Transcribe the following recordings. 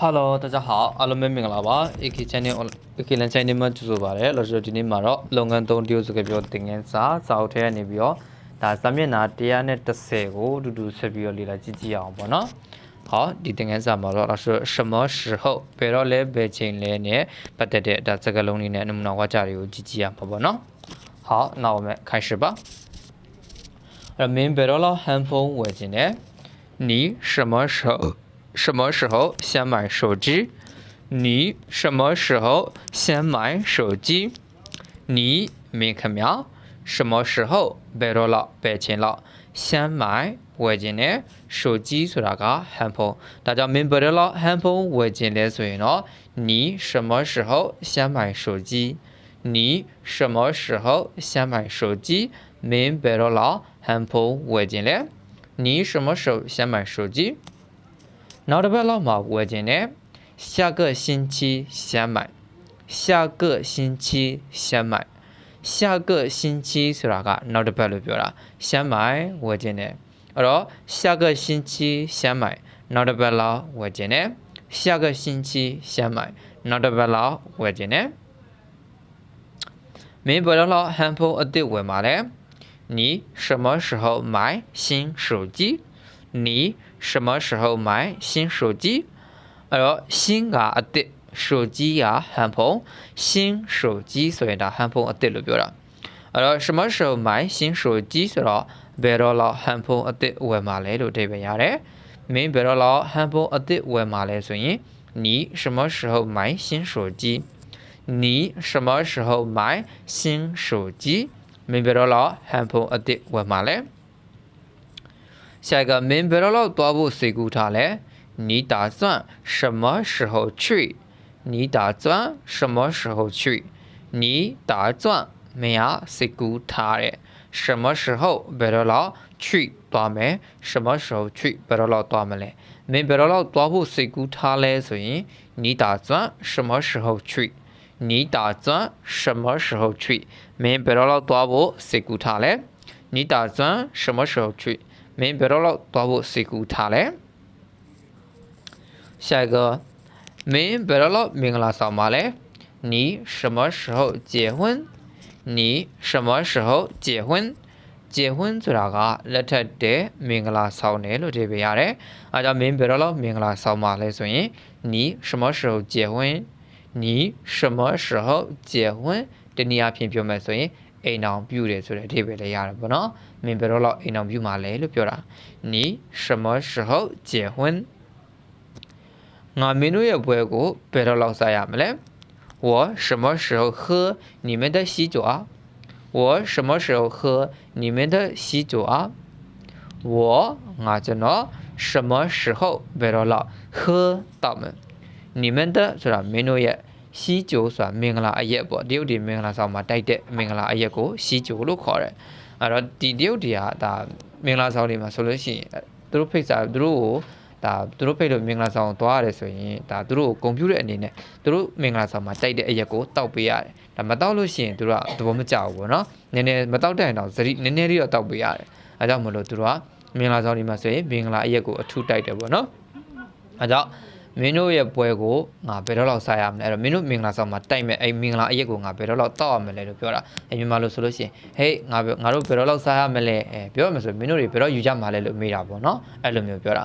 Hello 大家好အားလုံးပဲမင်္ဂလာပါ AK channel AK lan channel မှာကြိုဆိုပါရစေလို့ဆိုတော့ဒီနေ့မှာတော့လုပ်ငန်းသုံးတရုပ်စကားပြောသင်ခန်းစာစာအုပ်ထဲကနေပြီးတော့ဒါစာမျက်နှာ130ကိုအတူတူဆက်ပြီးတော့လေ့လာကြည့်ကြည့်အောင်ပေါ့နော်好ဒီသင်ခန်းစာမှာတော့ဆို什么时候ဘယ်တော့လဲဘယ်ချိန်လဲနဲ့ပတ်သက်တဲ့ဒါစကားလုံးလေးနဲ့နမူနာဝါကြတွေကိုကြည့်ကြည့်ရမှာပေါ့နော်好那我们开始吧အဲ့မင်းဘယ်တော့လောက်ဟန်ဖုန်းဝယ်ခြင်းလဲ你什么时候 什么时候先买手机？你什么时候先买手机？你没看苗？什么时候白罗了白钱了？先买我今呢手机说那个 handphone，大家明白了 handphone 我今来所以呢，你什么时候先买手机？你什么时候先买手机？明白了 handphone 我今来，你什么时候先买手机？ နောက်တစ်ပတ်လောက်မှာဝယ်ခြင်းနဲ့下个星期先买下个星期先买下个星期ဆိုတာကနောက်တစ်ပတ်လို့ပြောတာ先买ဝယ်ခြင်းနဲ့အဲ့တော့下个星期先买နောက်တစ်ပတ်လောက်ဝယ်ခြင်းနဲ့下个星期先买နောက်တစ်ပတ်လောက်ဝယ်ခြင်းနဲ့မင်းဘယ်တော့လောက်ဟန်ဖုန်းအစ်စ်ဝယ်မှာလဲ你什么时候买新手机你 什么时候买新手机？哎呦新啊对手机呀很薄新手机所以的很薄的对了不了哎呦什么时候买新手机是了别着老很薄的为嘛来就这个样嘞。明白了老很薄的为嘛嘞所以你什么时候买新手机？你什么时候买新手机？明白了老很薄的为嘛嘞。 အစ်စ်ဝယ်မှာလဲ下一个明白了多不谁顾他嘞？你打算什么时候去？你打算什么时候去？你打算没呀？谁顾他嘞？什么时候白了老去多没？什么时候去白了老多没嘞？明白了多不谁顾他嘞？所以你打算什么时候去？你打算什么时候去？明白了多不谁顾他嘞？你打算什么时候去？ မင်းဘယ်တော့လောက်သွားဖို့စိတ်ကူးထားလဲ下一个မင်းဘယ်တော့လောက်မင်္ဂလာဆောင်ပါလဲ你什么时候结婚你什么时候结婚结婚ဆိုတာကလက်ထက်တဲ့မင်္ဂလာဆောင်တယ်လို့ဒီပြရတယ်။အဲကြောင့်မင်းဘယ်တော့လောက်မင်္ဂလာဆောင်ပါလဲဆိုရင်你什么时候结婚你什么时候结婚တနည်းအားဖြင့်ပြောမယ်ဆိုရင် အိမ်အောင်ပြုတယ်ဆိုတဲ့အဓိပ္ပာယ်လည်းရတယ်ပေါ့နော်မင်းဘယ်တော့လောက်အိမ်အောင်ပြုမှာလဲလို့ပြောတာ你什么时候结婚ငါမင်းတို့ရဲ့ဘွဲကိုဘယ်တော့လောက်စားရမလဲ我什么时候喝你们的喜酒啊我什么时候喝你们的喜酒啊我ငါကျွန်တော်什么时候ဘယ်တော့လောက်喝到们你们的ဆိုတာမင်းတို့ရဲ့ စီးကြိုဆိုတာမင်္ဂလာအရက်ပေါ့တရုတ်ဒီမင်္ဂလာဆောင်မှာတိုက်တဲ့မင်္ဂလာအရက်ကိုစီးကြိုလို့ခေါ်တယ်အဲ့တော့ဒီတရုတ်ဒီဟာဒါမင်္ဂလာဆောင်တွေမှာဆိုလို့ရှိရင်သူတို့ဖိတ်စာသူတို့ကိုဒါသူတို့ဖိတ်လို့မင်္ဂလာဆောင်သွားရတယ်ဆိုရင်ဒါသူတို့ကိုဂုံပြူတဲ့အနေနဲ့သူတို့မင်္ဂလာဆောင်မှာတိုက်တဲ့အရက်ကိုတောက်ပေးရတယ်ဒါမတောက်လို့ရှိရင်သူတို့ကသဘောမကျဘူးပေါ့နော်နည်းနည်းမတောက်တဲ့ရင်တော့ဇရိနည်းနည်းလေးတော့တောက်ပေးရတယ်အဲကြောင့်မလို့သူတို့ကမင်္ဂလာဆောင်တွေမှာဆိုရင်မင်္ဂလာအရက်ကိုအထူးတိုက်တယ်ပေါ့နော်အဲကြောင့် မင်းတို့ရဲ့ပွဲကိုငါဘယ်တော့လောက်စားရမလဲအဲ့တော့မင်းတို့မင်္ဂလာဆောင်မှာတိုက်မဲ့အဲ့မင်္ဂလာအရက်ကိုငါဘယ်တော့လောက်တောက်ရမလဲလို့ပြောတာအဲ့မြန်မာလို့ဆိုလို့ရှိရင်ဟေးငါငါတို့ဘယ်တော့လောက်စားရမလဲအဲပြောရမယ်ဆိုမင်းတို့တွေဘယ်တော့ယူကြမှာလဲလို့မေးတာပေါ့နော်အဲ့လိုမျိုးပြောတာ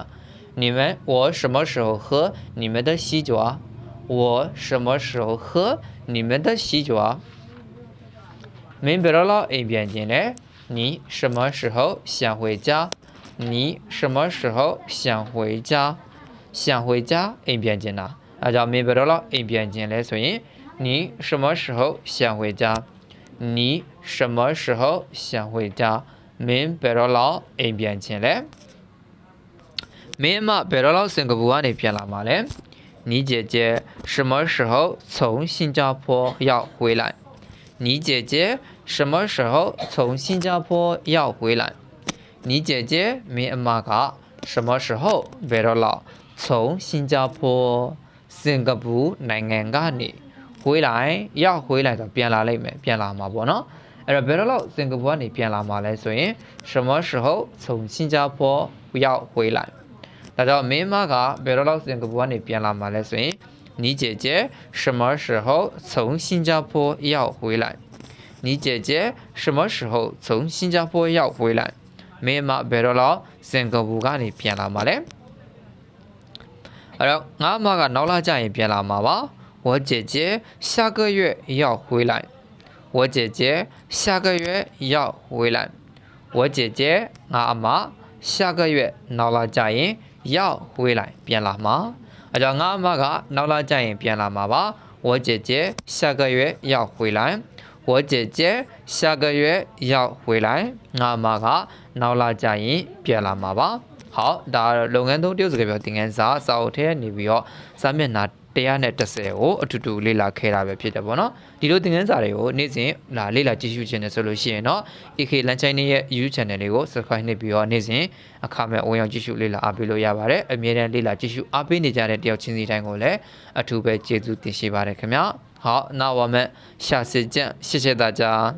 你们我什么时候喝你们的喜酒啊我什么时候喝你们的喜酒啊မင်းဘယ်တော့လောက်အိမ်ပြန်ခြင်းလဲ你什么时候想回家你什么时候想回家 想回家အိမ်ပြန်ခြင်းလားအဲကြောင့်မင်းဘယ်တော့လောက်အိမ်ပြန်ခြင်းလဲဆိုရင်你什么时候想回家你什么时候想回家မင်းဘယ်တော့လောက်အိမ်ပြန်ခြင်းလဲမင်းအမဘယ်တော့လောက်စင်ကာပူကနေပြန်လာမှာလဲ你姐姐什么时候从新加坡要回来你姐姐什么时候从新加坡要回来你姐姐မင်းအမက什么时候ဘယ်တော့လောက် 从新加坡စင်ကာပူနိုင်ငံကနေ回来要回来တော့ပြန်လာလိမ့်မယ်ပြန်လာမှာပေါ့နော်အဲ့တော့ဘယ်တော့လောက်စင်ကာပူကနေပြန်လာမှာလဲဆိုရင်什么时候从新加坡要回来 ဒါကြောင့်မင်းမကဘယ်တော့လောက်စင်ကာပူကနေပြန်လာမှာလဲဆိုရင်你姐姐什么时候从新加坡要回来你姐姐什么时候从新加坡要回来မင်းမဘယ်တော့လောက်စင်ကာပူကနေပြန်လာမှာလဲ အဲ့တော့ငါအမကနောက်လာကြရင်ပြန်လာမှာပါ我姐姐下个月要回来我姐姐下个月要回来我姐姐ငါအမ下个月နောက်လာကြရင်要回来ပြန်လာမှာအဲကြောင့်ငါအမကနောက်လာကြရင်ပြန်လာမှာပါ我姐姐下个月要回来我姐姐下个月要回来ငါအမကနောက်လာကြရင်ပြန်လာမှာပါ ဟောဒါကတော့လုပ်ငန်းသုံးတရုပ်စကားပြောသင်ခန်းစာစာအုပ်ထဲကနေပြီးတော့စာမျက်နှာ130ကိုအတူတူလေ့လာခဲ့တာပဲဖြစ်တယ်ပေါ့နော်ဒီလိုသင်ခန်းစာတွေကိုနေ့စဉ်လာလေ့လာကြည့်ရှုခြင်းနဲ့ဆိုလို့ရှိရင်တော့ AK လန်ချိုင်းရဲ့ YouTube channel လေးကို subscribe နှိပ်ပြီးတော့နေ့စဉ်အခမဲ့ဝင်ရောက်ကြည့်ရှုလေ့လာအားပေးလို့ရပါတယ်အမြဲတမ်းလေ့လာကြည့်ရှုအားပေးနေကြတဲ့တယောက်ချင်းစီတိုင်းကိုလည်းအထူးပဲကျေးဇူးတင်ရှိပါတယ်ခင်ဗျာ好那我们下次见谢谢大家